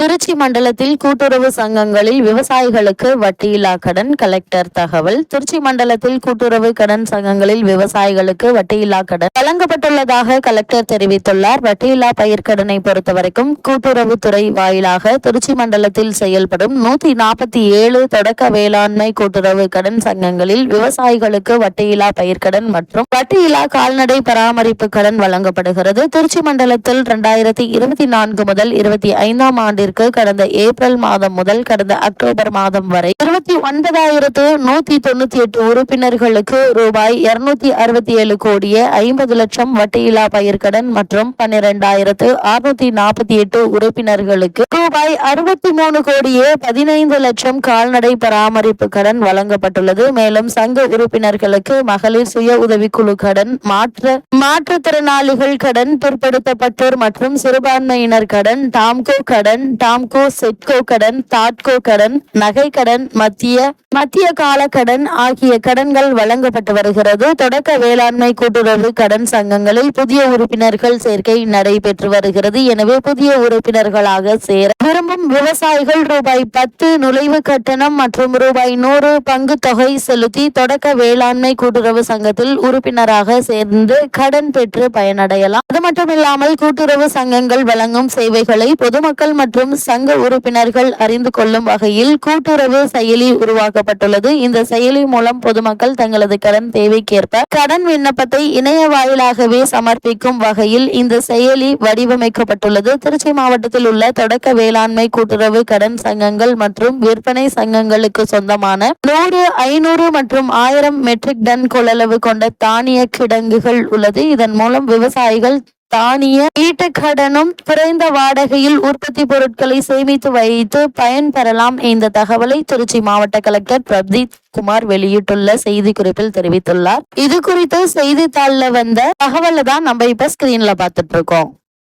திருச்சி மண்டலத்தில் கூட்டுறவு சங்கங்களில் விவசாயிகளுக்கு வட்டியில்லா கடன் கலெக்டர் தகவல். திருச்சி மண்டலத்தில் கூட்டுறவு கடன் சங்கங்களில் விவசாயிகளுக்கு வட்டியில்லா கடன் வழங்கப்பட்டுள்ளதாக கலெக்டர் தெரிவித்துள்ளார். வட்டியில்லா பயிர்க்கடனை பொறுத்தவரைக்கும் கூட்டுறவுத்துறை வாயிலாக திருச்சி மண்டலத்தில் செயல்படும் நூத்தி நாற்பத்தி ஏழு தொடக்க வேளாண்மை கூட்டுறவு கடன் சங்கங்களில் விவசாயிகளுக்கு வட்டியில்லா பயிர்க்கடன் மற்றும் வட்டியில்லா கால்நடை பராமரிப்பு கடன் வழங்கப்படுகிறது. திருச்சி மண்டலத்தில் இரண்டாயிரத்தி இருபத்தி நான்கு முதல் இருபத்தி ஐந்தாம் ஆண்டிற்கு கடந்த ஏப்ரல் மாதம் முதல் கடந்த அக்டோபர் மாதம் வரை இருபத்தி ஒன்பதாயிரத்து நூத்தி தொண்ணூத்தி எட்டு உறுப்பினர்களுக்கு ரூபாய் இருநூத்தி அறுபத்தி ஏழு கோடியே ஐம்பது லட்சம் வட்டியில்லா பயிர்க்கடன் மற்றும் பன்னிரெண்டாயிரத்து அறுநூத்தி நாற்பத்தி எட்டு உறுப்பினர்களுக்கு ரூபாய் அறுபத்தி மூணு கோடியே பதினைந்து லட்சம் கால்நடை பராமரிப்பு கடன் வழங்கப்பட்டுள்ளது. மேலும் சங்க உறுப்பினர்களுக்கு மகளிர் சுய உதவிக்குழு கடன் மாற்ற மாற்றுத்திறனாளிகள் கடன் பிற்படுத்தப்பட்டோர் மற்றும் சிறுபான்மையினர் கடன் டாம்கோ கடன் டாம்கோ செட்கோ கடன் தாட்கோ கடன் நகை கடன் மத்திய மத்திய கால கடன் ஆகிய கடன்கள் வழங்கப்பட்டு வருகிறது. தொடக்க வேளாண்மை கூட்டுறவு கடன் சங்கங்களில் புதிய உறுப்பினர்கள் சேர்க்கை நடைபெற்று வருகிறது. எனவே புதிய உறுப்பினர்களாக சேர விரும்பும் விவசாயிகள் ரூபாய் பத்து நுழைவு கட்டணம் மற்றும் ரூபாய் நூறு பங்கு தொகை செலுத்தி தொடக்க வேளாண்மை கூட்டுறவு சங்கத்தில் உறுப்பினராக சேர்ந்து கடன் பெற்று பயனடையலாம். அது மட்டுமில்லாமல் கூட்டுறவு சங்கங்கள் வழங்கும் சேவைகளை பொதுமக்கள் மற்றும் சங்க உறுப்பினர்கள் அறிந்து கொள்ளும் வகையில் கூட்டுறவு செயலி உருவாக்கப்பட்டுள்ளது. இந்த செயலி மூலம் பொதுமக்கள் தங்களது கடன் தேவைக்கேற்ப கடன் விண்ணப்பத்தை இணைய வாயிலாகவே சமர்ப்பிக்கும் வகையில் இந்த செயலி வடிவமைக்கப்பட்டுள்ளது. திருச்சி மாவட்டத்தில் உள்ள தொடக்க மேலாண்மை கூட்டுறவு கடன் சங்கங்கள் மற்றும் விற்பனை சங்கங்களுக்கு சொந்தமான நூறு ஐநூறு மற்றும் ஆயிரம் மெட்ரிக் டன் கொள்ளளவு கொண்ட தானிய கிடங்குகள் உள்ளது. இதன் மூலம் விவசாயிகள் தானிய ஈட்டக்கடனும் குறைந்த வாடகையில் உற்பத்தி பொருட்களை சேமித்து வைத்து பயன்பெறலாம் இந்த தகவலை திருச்சி மாவட்ட கலெக்டர் பிரதீப் குமார் வெளியிட்டுள்ள செய்தி குறிப்பில் தெரிவித்துள்ளார். இது குறித்து செய்தித்தாள்ல வந்த தகவலை தான் நம்ம இப்ப ஸ்கிரீன்ல பார்த்துட்டு இருக்கோம்.